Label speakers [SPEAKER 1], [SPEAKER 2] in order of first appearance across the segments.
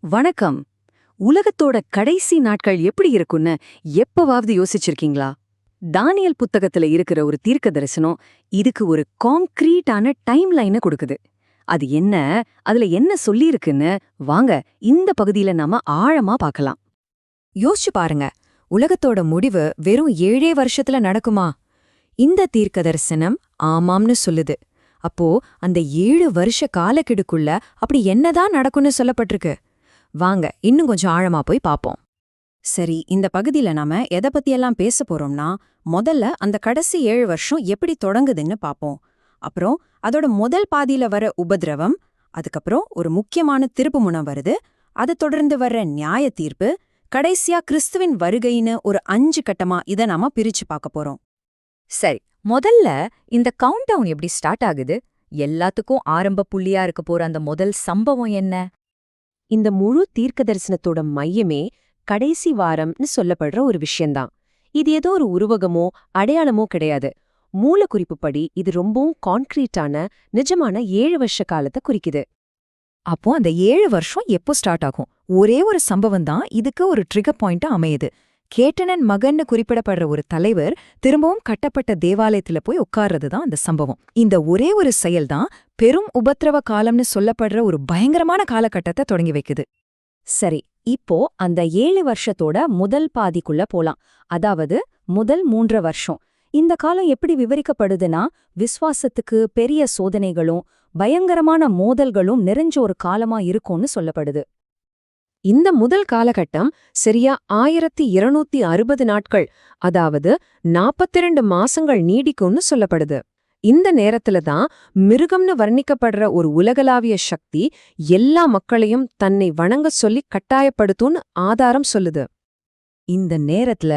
[SPEAKER 1] வணக்கம். உலகத்தோட கடைசி நாட்கள் எப்படி இருக்கும்னு எப்பவாவது யோசிச்சிருக்கீங்களா? தானியல் புத்தகத்துல இருக்கிற ஒரு தீர்க்க தரிசனம் இதுக்கு ஒரு காங்க்ரீட்டான டைம் லைனை கொடுக்குது. அது என்ன? அதுல என்ன சொல்லியிருக்குன்னு வாங்க இந்த பகுதியில நாம ஆழமா பார்க்கலாம்.
[SPEAKER 2] யோசிச்சு பாருங்க உலகத்தோட முடிவு வெறும் ஏழே வருஷத்துல நடக்குமா? இந்த தீர்க்க தரிசனம் ஆமாம்னு சொல்லுது. அப்போ அந்த ஏழு வருஷ காலக்கெடுக்குள்ள அப்படி என்னதான் நடக்கும்னு சொல்லப்பட்டிருக்கு? வாங்க இன்னும் கொஞ்சம் ஆழமா போய் பாப்போம்.
[SPEAKER 3] சரி இந்த பகுதியில நாம எதை பத்தியெல்லாம் பேச போறோம்னா முதல்ல அந்த கடைசி ஏழு வருஷம் எப்படி தொடங்குதுன்னு பாப்போம். அப்புறம் அதோட முதல் பாதியில வர உபதிரவம் அதுக்கப்புறம் ஒரு முக்கியமான திருப்புமுனை வருது அதை தொடர்ந்து வர்ற நியாய தீர்ப்பு கடைசியா கிறிஸ்துவின் வருகைன்னு ஒரு அஞ்சு கட்டமா இதை நாம பிரிச்சு பார்க்க போறோம்.
[SPEAKER 2] சரி முதல்ல இந்த கவுண்ட் டவுன் எப்படி ஸ்டார்ட் ஆகுது? எல்லாத்துக்கும் ஆரம்ப புள்ளியா இருக்க போற அந்த முதல் சம்பவம் என்ன?
[SPEAKER 4] இந்த முழு தீர்க்க தரிசனத்தோட மையமே கடைசி வாரம்னு சொல்லப்படுற ஒரு விஷயம்தான் இது ஏதோ ஒரு உருவகமோ அடையாளமோ கிடையாது. மூலக்குறிப்புப்படி இது ரொம்பவும் கான்கிரீட்டான நிஜமான ஏழு வருஷ காலத்தை குறிக்குது.
[SPEAKER 2] அப்போ அந்த ஏழு வருஷம் எப்போ ஸ்டார்ட் ஆகும்? ஒரே ஒரு சம்பவம் தான் இதுக்கு ஒரு ட்ரிகர் பாயிண்டா அமையுது. கேட்டனன் மகன்னு குறிப்பிடப்படுற ஒரு தலைவர் திரும்பவும் கட்டப்பட்ட தேவாலயத்துல போய் உட்கார்றது தான் அந்த சம்பவம். இந்த ஒரே ஒரு செயல்தான் பெரும் உபத்திரவ காலம்னு சொல்லப்படுற ஒரு பயங்கரமான காலகட்டத்தை தொடங்கி வைக்குது.
[SPEAKER 4] சரி இப்போ அந்த ஏழு வருஷத்தோட முதல் பாதிக்குள்ள போலாம். அதாவது முதல் மூன்ற வருஷம். இந்த காலம் எப்படி விவரிக்கப்படுதுன்னா விஸ்வாசத்துக்கு பெரிய சோதனைகளும் பயங்கரமான மோதல்களும் நிறைஞ்ச ஒரு காலமா இருக்கும்னு சொல்லப்படுது. இந்த முதல் காலகட்டம் சரியா ஆயிரத்தி இருநூத்தி அறுபது நாட்கள் அதாவது நாப்பத்திரண்டு மாசங்கள் நீடிக்கும்னு சொல்லப்படுது. இந்த நேரத்துல தான் மிருகம்னு வர்ணிக்கப்படுற ஒரு உலகளாவிய சக்தி எல்லா மக்களையும் தன்னை வணங்க சொல்லி கட்டாயப்படுத்தும்னு ஆதாரம் சொல்லுது.
[SPEAKER 2] இந்த நேரத்துல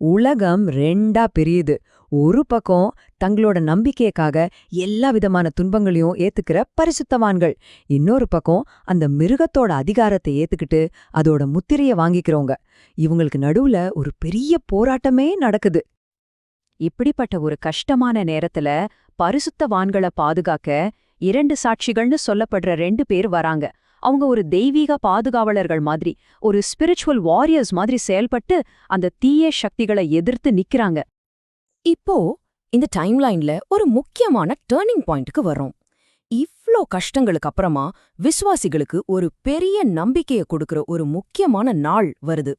[SPEAKER 2] உலகம் ரெண்டா பிரியுது. ஒரு பக்கம் தங்களோட நம்பிக்கைக்காக எல்லா விதமான துன்பங்களையும் ஏத்துக்கிற பரிசுத்தவான்கள் இன்னொரு பக்கம் அந்த மிருகத்தோட அதிகாரத்தை ஏத்துக்கிட்டு அதோட முத்திரைய வாங்கிக்கிறவங்க. இவங்களுக்கு நடுவுல ஒரு பெரிய போராட்டமே நடக்குது.
[SPEAKER 1] இப்படிப்பட்ட ஒரு கஷ்டமான நேரத்துல பரிசுத்தவான்களை பாதுகாக்க இரண்டு சாட்சிகள்னு சொல்லப்படுற ரெண்டு பேர் வராங்க. அவங்க ஒரு தெய்வீக பாதுகாவலர்கள் மாதிரி ஒரு ஸ்பிரிச்சுவல் வாரியர்ஸ் மாதிரி செயல்பட்டு அந்த தீய சக்திகளை எதிர்த்து நிக்கிறாங்க.
[SPEAKER 3] இப்போ இந்த டைம்லைன்ல ஒரு முக்கியமான டேர்னிங் பாயிண்ட்க்கு வர்றோம். இவ்ளோ கஷ்டங்களுக்கு அப்புறமா விசுவாசிகளுக்கு ஒரு பெரிய நம்பிக்கையை கொடுக்கிற ஒரு முக்கியமான நாள் வருது.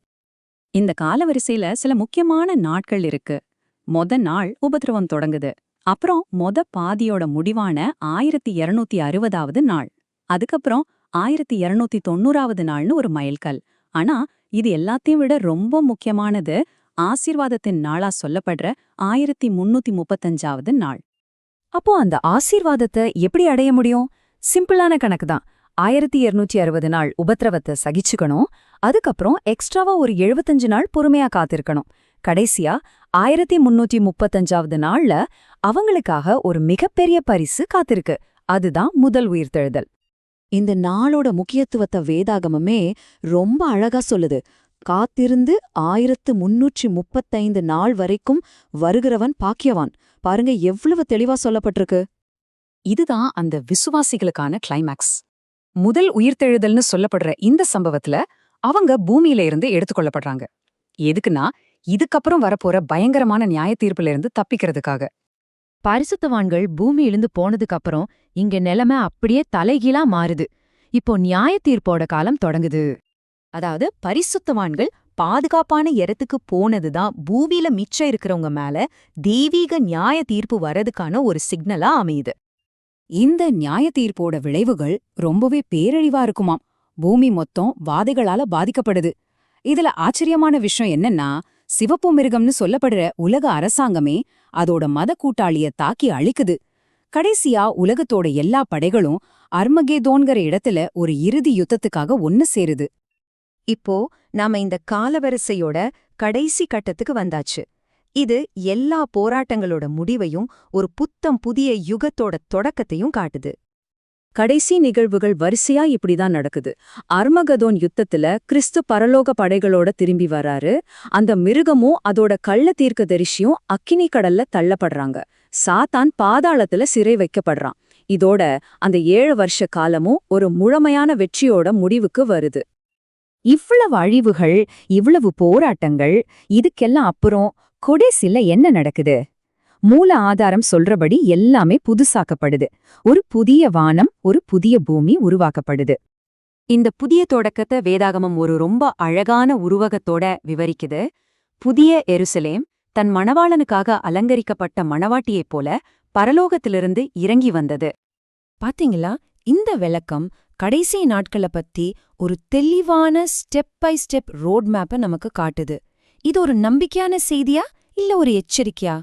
[SPEAKER 1] இந்த காலவரிசையில சில முக்கியமான நாட்கள் இருக்கு. மொத நாள் உபதிரவம் தொடங்குது. அப்புறம் மொத பாதியோட முடிவான ஆயிரத்தி இருநூத்தி அறுபதாவது நாள். அதுக்கப்புறம் ஆயிரத்தி இருநூத்தி தொண்ணூறாவது நாள்னு ஒரு மைல்கல். ஆனா இது எல்லாத்தையும் விட ரொம்ப முக்கியமானது ஆசீர்வாதத்தின் நாளா சொல்லப்படுற ஆயிரத்தி முன்னூத்தி முப்பத்தஞ்சாவது நாள்.
[SPEAKER 2] அப்போ அந்த ஆசீர்வாதத்தை எப்படி அடைய முடியும்? சிம்பிளான கணக்கு தான். ஆயிரத்தி இருநூற்றி அறுபது நாள் உபத்திரவத்தை சகிச்சுக்கணும். அதுக்கப்புறம் எக்ஸ்ட்ராவா ஒரு எழுபத்தஞ்சு நாள் பொறுமையா காத்திருக்கணும். கடைசியா ஆயிரத்தி முன்னூற்றி முப்பத்தஞ்சாவது நாள்ல அவங்களுக்காக ஒரு மிகப்பெரிய பரிசு காத்திருக்கு. அதுதான் முதல் உயிர்த்தெழுதல்.
[SPEAKER 4] இந்த நாளோட முக்கியத்துவத்தை வேதாகமமே ரொம்ப அழகா சொல்லுது. காத்திருந்து ஆயிரத்து முன்னூற்றி முப்பத்தைந்து நாள் வரைக்கும் வருகிறவன் பாக்கியவான். பாருங்க எவ்வளவு தெளிவா சொல்லப்பட்டிருக்கு.
[SPEAKER 1] இதுதான் அந்த விசுவாசிகளுக்கான கிளைமேக்ஸ் முதல் உயிர்த்தெழுதல்னு சொல்லப்படுற இந்த சம்பவத்துல அவங்க பூமியில இருந்து எடுத்துக்கொள்ளப்படுறாங்க. எதுக்குன்னா இதுக்கப்புறம் வரப்போற பயங்கரமான நியாய தீர்ப்புல இருந்து தப்பிக்கிறதுக்காக.
[SPEAKER 2] பரிசுத்தவான்கள் பூமியிலிருந்து போனதுக்கு அப்புறம் இங்க நிலைமை அப்படியே தலைகீழா மாறுது. இப்போ நியாய தீர்ப்போட காலம் தொடங்குது. அதாவது பரிசுத்தவான்கள் பாதுகாப்பான இடத்துக்கு போனதுதான் பூமியில மிச்சம் இருக்கிறவங்க மேல தெய்வீக நியாய தீர்ப்பு வர்றதுக்கான ஒரு சிக்னலா அமையுது.
[SPEAKER 1] இந்த நியாய தீர்ப்போட விளைவுகள் ரொம்பவே பேரழிவா இருக்குமாம். பூமி மொத்தம் வாதைகளால பாதிக்கப்படுது. இதுல ஆச்சரியமான விஷயம் என்னன்னா சிவப்பு மிருகம்னு சொல்லப்படுற உலக அரசாங்கமே அதோட மத கூட்டாளிய தாக்கி அழிக்குது. கடைசியா உலகத்தோட எல்லா படைகளும் அர்மகேதோன்கிற இடத்துல ஒரு இறுதி யுத்தத்துக்காக ஒன்னு சேருது.
[SPEAKER 3] இப்போ நாம இந்த காலவரிசையோட கடைசி கட்டத்துக்கு வந்தாச்சு. இது எல்லா போராட்டங்களோட முடிவையும் ஒரு புத்தம் புதிய யுகத்தோட தொடக்கத்தையும் காட்டுது.
[SPEAKER 1] கடைசி நிகழ்வுகள் வரிசையா இப்படிதான் நடக்குது. அர்மகதோன் யுத்தத்துல கிறிஸ்து பரலோக படைகளோட திரும்பி வராரு. அந்த மிருகமும் அதோட கள்ள தீர்க்க தரிசியும் அக்கினி கடல்ல தள்ளப்படுறாங்க. சாத்தான் பாதாளத்துல சிறை வைக்கப்படுறான். இதோட அந்த ஏழு வருஷ காலமும் ஒரு முழுமையான வெற்றியோட முடிவுக்கு வருது.
[SPEAKER 4] இவ்வளவு அழிவுகள் இவ்வளவு போராட்டங்கள் இதுக்கெல்லாம் அப்புறம் கொடேசில என்ன நடக்குது? மூல ஆதாரம் சொல்றபடி எல்லாமே புதுசாக்கப்படுது. ஒரு புதிய வானம் ஒரு புதிய பூமி உருவாக்கப்படுது.
[SPEAKER 2] இந்த புதிய தொடக்கத்தை வேதாகமம் ஒரு ரொம்ப அழகான உருவகத்தோட விவரிக்குது. புதிய எருசலேம் தன் மணவாளனுக்காக அலங்கரிக்கப்பட்ட மணவாட்டியைப் போல பரலோகத்திலிருந்து இறங்கி வந்தது.
[SPEAKER 3] பாத்தீங்களா? இந்த விளக்கம் கடைசி நாட்கள பத்தி ஒரு தெளிவான ஸ்டெப் பை ஸ்டெப் ரோட் மேப்பை நமக்கு காட்டுது. இது ஒரு நம்பிக்கையான செய்தியா இல்ல ஒரு எச்சரிக்கையா?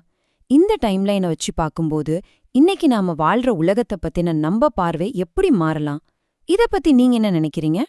[SPEAKER 3] இந்த டைம்லைனை வச்சு பார்க்கும்போது இன்னைக்கு நாம வாழ்ற உலகத்தை பத்தின நம்ப பார்வை எப்படி மாறலாம்? இத பத்தி நீங்க என்ன நினைக்கிறீங்க?